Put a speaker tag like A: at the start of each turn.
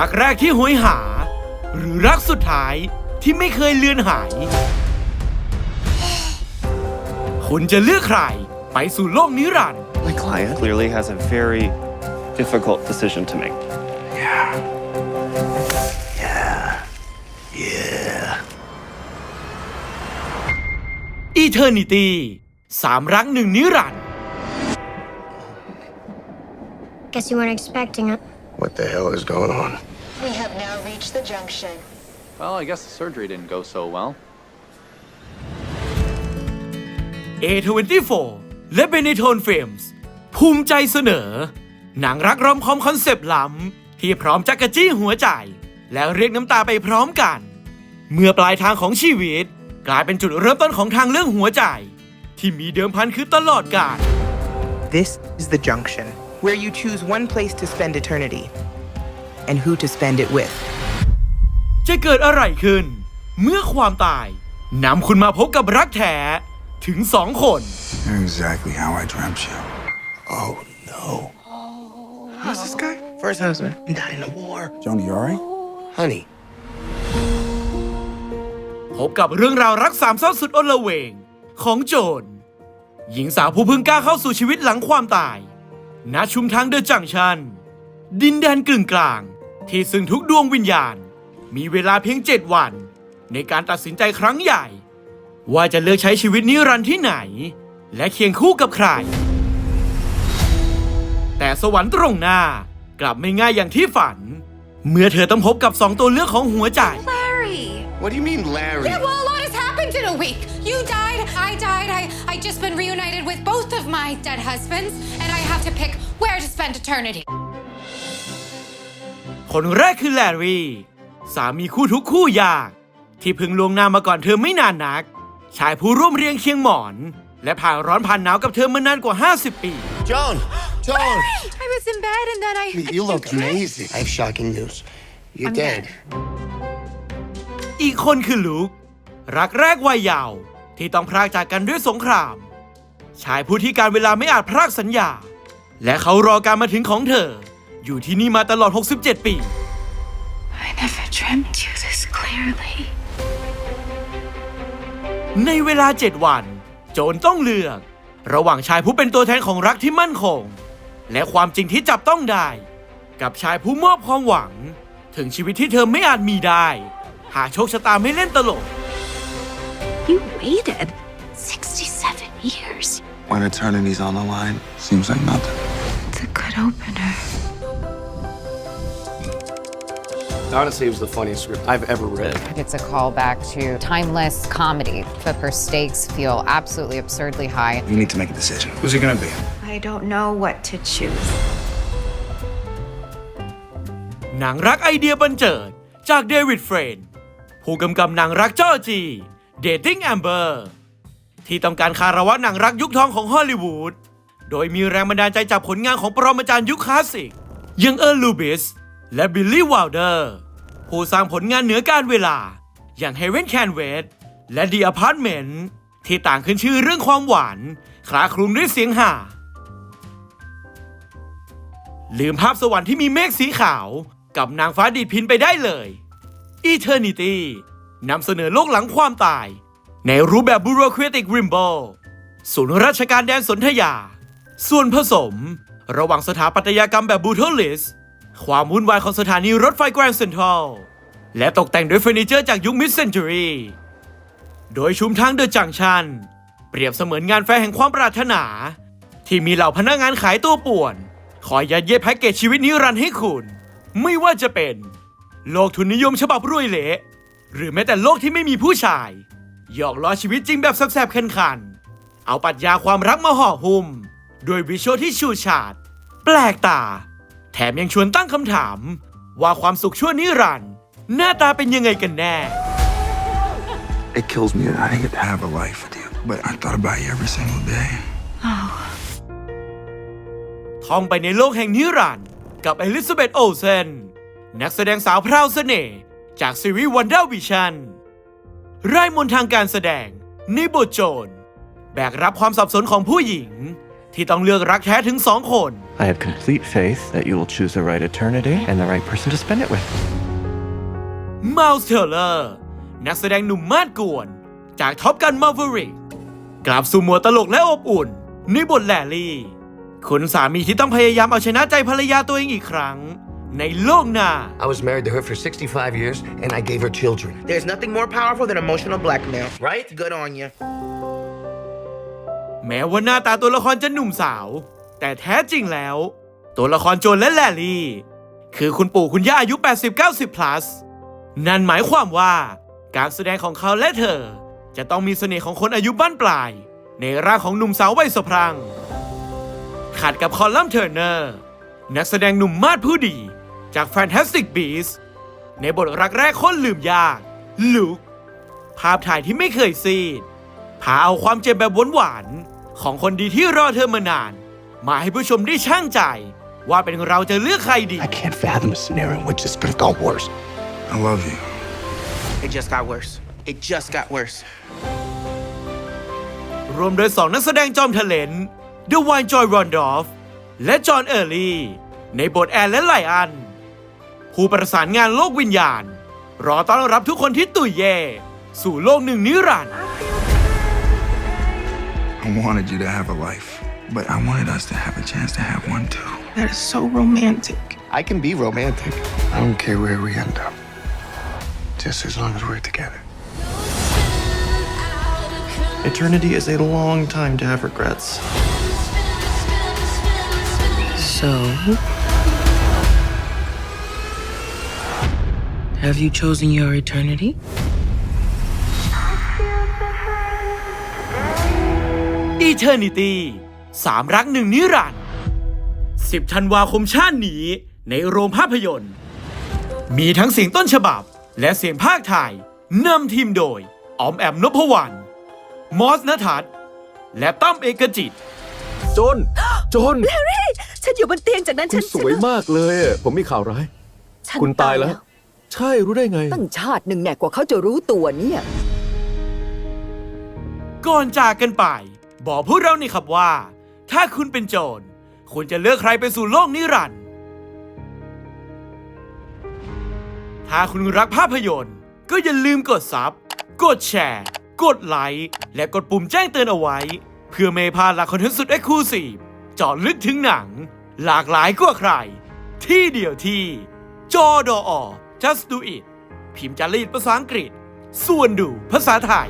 A: รักแรกที่โหยหา หรือรักสุดท้ายที่ไม่เคยเลือนหาย คุณจะเลือกใครไปสู่โลกนิรันดร์
B: My client clearly has a very difficult decision to make.
A: Eternity สามรักหนึ่งนิรันดร์
C: Guess you weren't expecting it.
D: What the hell is going on?
E: We have now reached the junction.
F: Well, I guess the surgery didn't go so well.
A: A24 และ Benetton Films ภูมิใจเสนอ หนังรักรอมคอมคอนเซปต์ล้ำ ที่พร้อมจักกะจี้หัวใจ แล้วเรียกน้ำตาไปพร้อมกัน เมื่อปลายทางของชีวิต กลายเป็นจุดเริ่มต้นของทางเรื่องหัวใจ ที่มีเดิมพันคือตลอดกาล
G: This is the junction where you choose one place to spend eternity and who to spend it with.
A: จะเกิดอะไรขึ้น เมื่อความตายนำคุณมาพบกับรักแท้ถึงสองคน
H: You're exactly how I dreamt you.
D: Oh no. Who's this guy? First husband. He died in the war.
H: Joni, you alright?
D: Honey.
A: พบกับเรื่องราวรักสามเศร้าสุดอนละเวง ของโจรหญิงสาวผู้เพิ่งกล้าเข้าสู่ชีวิตหลังความตาย ณชุมทางเดอะจังชัน ดินแดนกึ่งกลาง ที่ซึ่งทุกดวงวิญญาณ มีเวลาเพียงเจ็ดวัน ในการตัดสินใจครั้งใหญ่ ว่าจะเลือกใช้ชีวิตนิรันดร์ที่ไหน และเคียงคู่กับใคร แต่สวรรค์ตรงหน้ากลับไม่ง่ายอย่างที่ฝัน เมื่อเธอต้องพบกับสองตัวเลือกของหัวใจ
E: Larry!
D: What do you mean, Larry?
E: Yeah, well, a lot has happened in a week. You died, I died, I, I just been reunited with both of my dead husbands, and I have to pick where to spend eternity.
A: คนแรกคือแลรี่ สามีคู่ทุกคู่ยากที่เพิ่งลวงหน้ามาก่อนเธอไม่นานนัก ชายผู้ร่วมเรียงเคียงหมอน และผ่านร้อนผ่านหนาวกับเธอมานานกว่า 50 ปี
D: Joan! Joan!
E: I was in bed and then I.
D: You look amazing. I have shocking news. You're
E: I'm
D: dead.
A: อีกคนคือลุก รักแรกวัยเยาว์ที่ต้องพรากจากกันด้วยสงคราม ชายผู้ที่การเวลาไม่อาจพรากสัญญา และเขารอการมาถึงของเธอ อยู่ที่นี่มาตลอด 67 ปี
E: I never dreamt you this clearly.
A: ในเวลา 7 วัน โจรต้องเลือก ระหว่างชายผู้เป็นตัวแทนของรักที่มั่นคง และความจริงที่จับต้องได้ กับชายผู้มอบความหวัง ถึงชีวิตที่เธอไม่อาจมีได้ หากโชคชะตาไม่เล่นตลก
I: You waited 67 years.
H: When eternity's on the line, seems like nothing.
I: It's a good opener.
D: Honestly, it was the funniest script I've ever read.
J: It's a callback to timeless comedy. The stakes feel absolutely absurdly high.
H: You need to make a decision. Who's it gonna be?
I: I don't know what to choose.
A: หนังรักไอเดียบันเจิด จากเดวิดเฟรนด์ผู้กำกับหนังรักจ้อจี Dating Amber ที่ต้องการคารวะหนังรักยุคทองของฮอลลีวูด โดยมีแรงบันดาลใจจากผลงานของปรมาจารย์ยุคคลาสสิกอยังเอิร์ลูบิสและบิลลี่ว l ลเดอร์ผู้สร้างผลงานเหนือการเวลา อย่าง Heaven Can Wait และ The Apartment ที่ต่างขึ้นชื่อเรื่องความหวาน คลาคลุงด้วยเสียงห่าลืมภาพสวรรค์ที่มีเมฆสีขาว กับนางฟ้าดีดพินไปได้เลย Eternity นำเสนอโลกหลังความตาย ในรูปแบบ Bureaucratic Rimbo ศูนย์ราชการแดนสนธยา ส่วนผสม ระหว่างสถาปัตยกรรมแบบ Brutalist ความวุ่นวายของสถานีรถไฟ Grand Central และตกแต่งด้วยเฟอร์นิเจอร์จากยุค Mid Century โดยชุมทางเดอะจังชัน เปรียบเสมือนงานแฟร์แห่งความปรารถนา ที่มีเหล่าพนักงานขายตัวป่วน คอยยัดเยียดแพ็กเกจชีวิตนิรันดร์ให้คุณ ไม่ว่าจะเป็น โลกทุนนิยมฉบับรวยเละ หรือแม้แต่โลกที่ไม่มีผู้ชาย หยอกล้อชีวิตจริงแบบแสบๆคันๆ เอาปรัชญาความรักมาห่อหุ้มโดยวิชวลที่ชูชาดแปลกตา แถมยังชวนตั้งคำถาม ว่าความสุขชั่วนิรันดร์หน้าตาเป็นยังไงกันแน่
H: It kills me that I didn't get to have a life with you. But I thought about you every single day.
A: ท่องไปในโลกแห่งนิรันดร์กับเอลิซาเบธโอเซน นักแสดงสาวพราวเสน่ห์ จากซีรีส์วันด้าวิชันไร่มนต์ทางการแสดงในบทโจรแบกรับความสับสนของผู้หญิง ที่ต้องเลือกรักแท้ถึงสองคน
D: I have complete faith that you will choose the right eternity and the right person to spend it with.
A: มาลส์เทเลอร์นักแสดงหนุ่มมาดกวน จากท็อปกันมา v เวอริกกลับสู่หมวดตลกและอบอุ่นในบทแลลี่ คุณสามีที่ต้องพยายามเอาชนะใจภรรยาตัวเองอีกครั้ง ในโลกหน้า
K: I was married to her for 65 years, and I gave her children.
G: There's nothing more powerful than emotional blackmail.
K: Right?
G: Good on you.
A: แม้ว่าหน้าตาตัวละครจะหนุ่มสาว แต่แท้จริงแล้ว ตัวละครโจนและแลลี่ คือคุณปู่คุณย่าอายุ 80-90 plus นั่นหมายความว่าการแสดงของเขาและเธอ จะต้องมีเสน่ห์ของคนอายุบ้านปลาย ในร่างของหนุ่มสาววัยสะพรัง ขัดกับคอลัมน์เทอร์เนอร์ นักแสดงหนุ่มมาดผู้ดี จาก Fantastic Beasts ในบทรักแรกคนลืมยากลุกภาพถ่ายที่ไม่เคยซีดพาเอาความเจ็บแบบหวานๆของคนดีที่รอเธอมานาน มาให้ผู้ชมได้ช่างใจ ว่าเป็นเราจะเลือกใครดี
D: I can't fathom a scenario in which this could have gone worse.
H: I love you.
G: It just got worse. It just got worse.
A: รวมโดยสองนักแสดงจอมเทเลนเดวายจอยรอนดอฟและจอห์นเออร์ลีในบทแอนและไลอัน ผู้ประสานงานโลกวิญญาณ รอต้อนรับทุกคนที่ตุยเย่สู่โลกหนึ่งนิรันดร์
H: I wanted you to have a life, but I wanted us to have a chance to have one too.
G: That is so romantic.
K: I can be romantic. I don't care where we end up, just as long as we're together.
D: Eternity is a long time to have regrets.
G: So, have you chosen your eternity?
A: Eternity สามรักหนึ่งนิรันดร์10ธันวาคมชาตินี้ ในโรงภาพยนตร์ มีทั้งเสียงต้นฉบับ และเสียงภาคไทยนำทีมโดยออมแอมนพวรรณมอสนทัศน์และตั้มเอกจิต
L: จน จน
I: ฉันอยู่บนเตียงจากนั้น
L: คุ
I: ฉั
L: ณ
I: น
L: สวยมากเลยอะผมมีข่าวร้าย
I: ฉัน
L: คุณตายแล้ว ใช่รู้ได้ไง
I: ตั้งชาติหนึ่งแน่กว่าเขาจะรู้ตัวเนี่ย
A: ก่อนจากกันไป บอกพวกเรานี่ครับว่า ถ้าคุณเป็นโจรคุณจะเลือกใครไปสู่โลกนิรันดร์ถ้าคุณรักภาพยนตร์ ก็อย่าลืมกดซับกดแชร์ กดไลค์ และกดปุ่มแจ้งเตือนเอาไว้ เพื่อไม่พลาดหลักคอนเทนต์สุดเอ็กซ์คลูซีฟเจาะลึกถึงหนัง หลากหลายกว่าใคร ที่เดียวที่จอดอ just do it พิมพ์จารีตภาษาอังกฤษ ส่วนดูภาษาไทย